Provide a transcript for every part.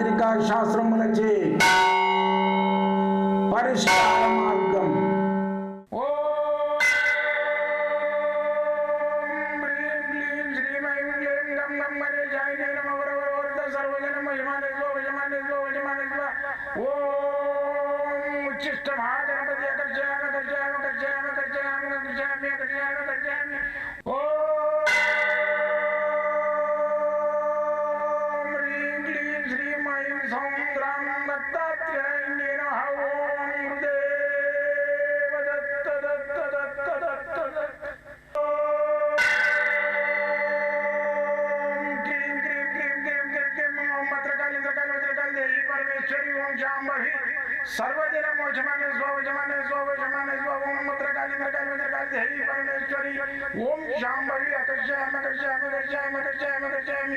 మాంత్రిక శాస్త్రములచే పరిష్కార మార్గం ఓం ఉచ్చిష్టమాగణపతి కర్జామ కర్జామ కర్జామ కర్జామ కర్జామి सौन्द्रं दत्तात्रेण्येन ॐ देव दत्त दत्त दत्त दत्त दत्त परमेश्वरी ओम शाम्भवी सर्वदिन मोचमाने स्वजमाने स्वजमाने स्व ओम मत्रकाली मत्रकाली मत्रकाली देवी परमेश्वरी ओम शाम्भवी अकर्षयामि अकर्षयामि अकर्षयामि अकर्षयामि अकर्षयामि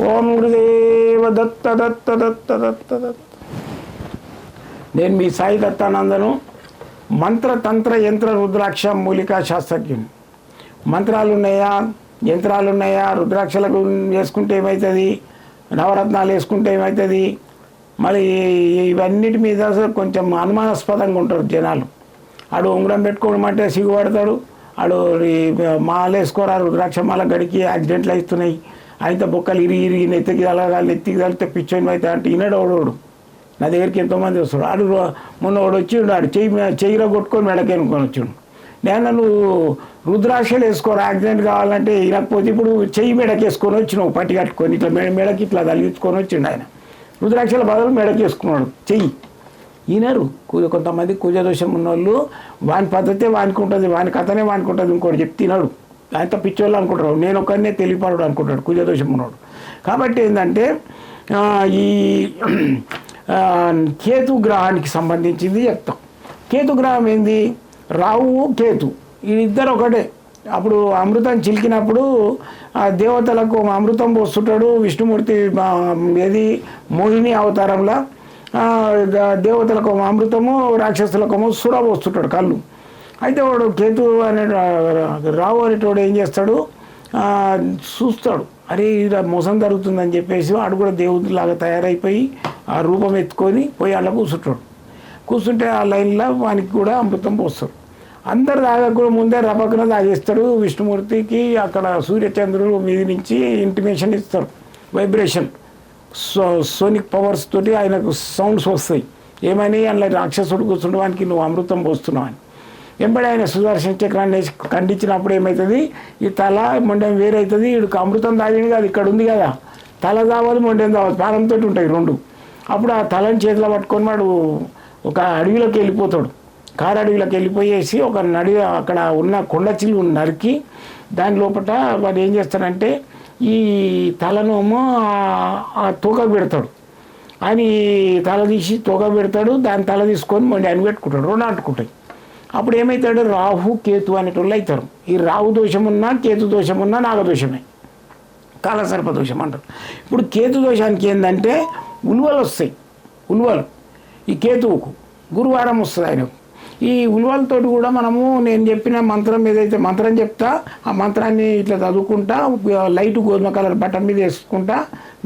ఓం గురుదేవ దత్త దత్త దత్త దత్త దత్త. నేను మీ సాయి దత్తానందను మంత్ర తంత్ర యంత్ర రుద్రాక్ష మూలికా శాస్త్రజ్ఞుని. మంత్రాలు ఉన్నాయా యంత్రాలు ఉన్నాయా రుద్రాక్షలకు వేసుకుంటే ఏమవుతుంది నవరత్నాలు వేసుకుంటే ఏమవుతుంది మళ్ళీ ఇవన్నిటి మీద కొంచెం అనుమానాస్పదంగా ఉంటారు జనాలు. ఆడు ఉంగరం పెట్టుకోవడమంటే సిగ్గుపడతాడు. ఆడు ఈ మాల వేసుకోరా రుద్రాక్ష మాల గడికి యాక్సిడెంట్లు అవుతున్నాయి అయితే బొక్కలు ఇరిగి ఇరిగి నెత్తికి తలగాలి నెత్తికి తలితే పిచ్చోని అయితే అంటే ఈనాడు ఓడోడు నా దగ్గరికి ఎంతోమంది వస్తాడు ఆడు రో- మొన్న వాడు వచ్చిండు ఆడు చెయ్యి చెయ్యిలో కొట్టుకొని మెడకేనుకొని వచ్చిండు. నేను నువ్వు రుద్రాక్షలు వేసుకోరా యాక్సిడెంట్ కావాలంటే ఇనకపోతే ఇప్పుడు చెయ్యి మెడకేసుకొని వచ్చినావు పట్టి కట్టుకొని ఇట్లా మెడ మెడకి ఇట్లా తలిగించుకొని వచ్చిండు ఆయన. రుద్రాక్షల బదులు మెడకేసుకున్నాడు చెయ్యి. ఈనారు. కొంతమంది కుజదోషం ఉన్నోళ్ళు వాని పద్ధతే వానుకుంటుంది వాని కథనే వానుకుంటుంది ఇంకోటి చెప్తే ఆయనతో పిచ్చోళ్ళు అనుకుంటారు. నేను ఒక్కడనే తెలియపడు అనుకుంటాడు కుజదోషం ఉన్నాడు కాబట్టి ఏంటంటే ఈ కేతు గ్రహానికి సంబంధించింది చెప్తాం. కేతు గ్రహం ఏంది? రావు కేతు. ఇద్దరు ఒకటే. అప్పుడు అమృతం చిలికినప్పుడు ఆ దేవతలకు అమృతం పోస్తుంటాడు విష్ణుమూర్తి ఏది? మోహిని అవతారంలో దేవతలకు అమృతము రాక్షసులకు సుర పోస్తుంటాడు కళ్ళు. అయితే వాడు కేతు అనే రావు అనేటోడు ఏం చేస్తాడు? చూస్తాడు. అరే ఇలా మోసం జరుగుతుందని చెప్పేసి వాడు కూడా దేవుడిలాగా తయారైపోయి ఆ రూపం ఎత్తుకొని పోయి అలా కూర్చుంటాడు. కూర్చుంటే ఆ లైన్లో వానికి కూడా అమృతం పోస్తాడు. అందరు తాగకుండా ముందే రపకన తాగేస్తాడు విష్ణుమూర్తికి అక్కడ సూర్యచంద్రుడు మీది నుంచి ఇంటిమేషన్ ఇస్తారు వైబ్రేషన్ సో సోనిక్ పవర్స్ తోటి ఆయనకు సౌండ్స్ వస్తాయి. ఏమని అందులో రాక్షసుడు కూర్చుండడానికి నువ్వు అమృతం పోస్తున్నావు అని వెంబడి ఆయన సుదర్శన చక్రాన్ని ఖండించినప్పుడు ఏమవుతుంది ఈ తల మొండెం వేరవుతుంది వీడికి అమృతం తాగింది కాదు ఇక్కడ ఉంది కదా. తల దావదు మొండెం దావదు ప్రాణంతో ఉంటాయి రెండు. అప్పుడు ఆ తలని చేతిలో పట్టుకొని వాడు ఒక అడవిలోకి వెళ్ళిపోతాడు. కారు అడవిలోకి వెళ్ళిపోయేసి ఒక నడి అక్కడ ఉన్న కొండ చిల్లు నరికి దాని లోపల వాడు ఏం చేస్తాడంటే ఈ తలనోమో ఆ- తూక పెడతాడు. ఆయన ఈ తల తీసి తోక పెడతాడు. దాని తల తీసుకొని మొండి అని పెట్టుకుంటాడు. రెండు అంటుకుంటాయి. అప్పుడు ఏమవుతాడు రాహు కేతు అనేటోళ్ళు అవుతారు ఈ రాహు దోషం ఉన్నా కేతు దోషం ఉన్నా నాగదోషమే. కాలసర్ప దోషం అంటారు. ఇప్పుడు కేతు దోషానికి ఏంటంటే ఉలువలు వస్తాయి ఉలువలు. ఈ కేతువుకు గురువారం వస్తుంది ఆయనకు. ఈ ఉలువలతోటి కూడా మనము నేను చెప్పిన మంత్రం ఏదైతే మంత్రం చెప్తా ఆ మంత్రాన్ని ఇట్లా చదువుకుంటా లైట్ గోధుమ కలర్ బటన్ మీద వేసుకుంటా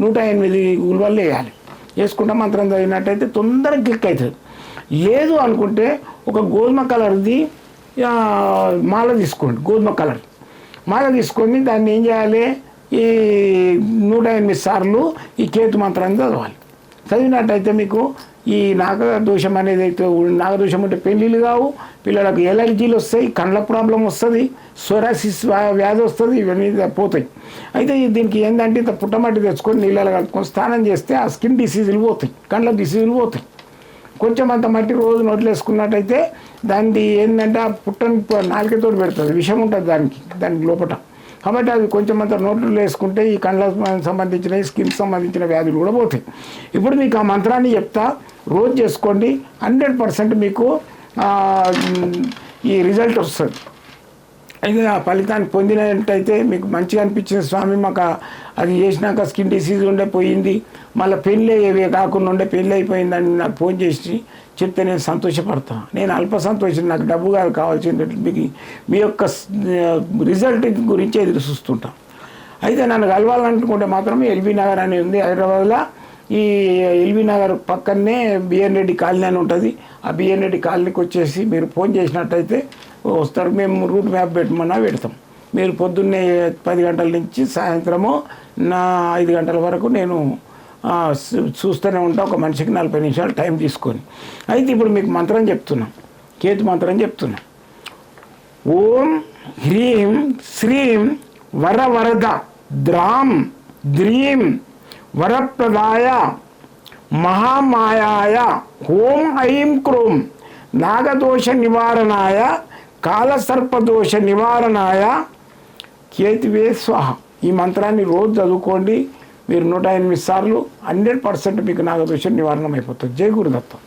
నూట ఎనిమిది ఉలువలు వేయాలి. వేసుకుంటా మంత్రం చదివినట్టయితే తొందరగా క్లిక్ అవుతుంది. లేదు అనుకుంటే ఒక గోధుమ కలర్ది మాల తీసుకోండి గోధుమ కలర్. మాల తీసుకొని దాన్ని ఏం చేయాలి? ఈ నూట ఎనిమిది సార్లు ఈ కేతు మంత్రాన్ని చదవాలి. చదివినట్టయితే మీకు ఈ నాగదోషం అనేది అయితే నాగదోషం అంటే పెళ్ళిళ్ళు కావు పిల్లలకు ఎలర్జీలు వస్తాయి కండ్ల ప్రాబ్లం వస్తుంది సొరాసిస్ వ్యాధి వస్తుంది ఇవన్నీ పోతాయి. అయితే దీనికి ఏంటంటే ఇంత పుట్టమట్టి తెచ్చుకొని నీళ్ళలో కలుపుకొని స్నానం చేస్తే ఆ స్కిన్ డిసీజులు పోతాయి కండ్ల డిసీజులు పోతాయి. కొంచెం అంత మట్టి రోజు నోట్లు వేసుకున్నట్టయితే దానికి ఏంటంటే ఆ పుట్టని నాలుకతో పెడుతుంది విషం ఉంటుంది దానికి దానికి లోపల కాబట్టి అది కొంచెం అంత నోట్లు వేసుకుంటే ఈ కళ్ళకు సంబంధించిన స్కిన్ సంబంధించిన వ్యాధులు కూడా పోతాయి. ఇప్పుడు మీకు ఆ మంత్రాన్ని చెప్తా. రోజు చేసుకోండి. హండ్రెడ్ పర్సెంట్ మీకు ఈ రిజల్ట్ వస్తుంది. అయితే ఆ ఫలితాన్ని పొందినట్టయితే మీకు మంచిగా అనిపించింది స్వామి మాకు అది చేసినాక స్కిన్ డిసీజ్ ఉండే పోయింది. మళ్ళీ పెళ్ళి అయ్యేవి కాకుండా ఉండే పెళ్ళి అయిపోయిందని నాకు ఫోన్ చేసి చెప్తే నేను సంతోషపడతా. నేను అల్ప సంతోషం నాకు డబ్బు కాదు కావాల్సింది. మీకు మీ యొక్క రిజల్ట్ గురించి ఎదురు చూస్తుంటాం. అయితే నన్ను కలవాలనుకుంటే మాత్రం ఎల్బీ నగర్ అని ఉంది. హైదరాబాద్లో ఈ ఎల్బీ నగర్ పక్కనే బిఎన్ రెడ్డి కాలనీ అని ఉంటుంది. ఆ బిఎన్ రెడ్డి కాలనీకి వచ్చేసి మీరు ఫోన్ చేసినట్టయితే వస్తారు. మేము రూట్ మ్యాప్ పెట్టమన్నా పెడతాం. మీరు పొద్దున్నే పది గంటల నుంచి సాయంత్రము నా ఐదు గంటల వరకు నేను చూస్తూనే ఉంటా. ఒక మనిషికి నలభై నిమిషాలు టైం తీసుకొని. అయితే ఇప్పుడు మీకు మంత్రం చెప్తున్నా. కేతు మంత్రం చెప్తున్నా. ఓం హ్రీం శ్రీం వర వరద ద్రాం ద్రీం వరప్రదాయ మహామాయాయ ఓం ఐం క్రోం నాగదోష నివారణాయ కాలసర్పదోష నివారణాయ. కేతివే స్వాహ? ఈ మంత్రాన్ని రోజు చదువుకోండి. మీరు నూట ఎనిమిది సార్లు హండ్రెడ్ పర్సెంట్ మీకు నాగదోష నివారణం అయిపోతుంది. జై గురుదత్తం.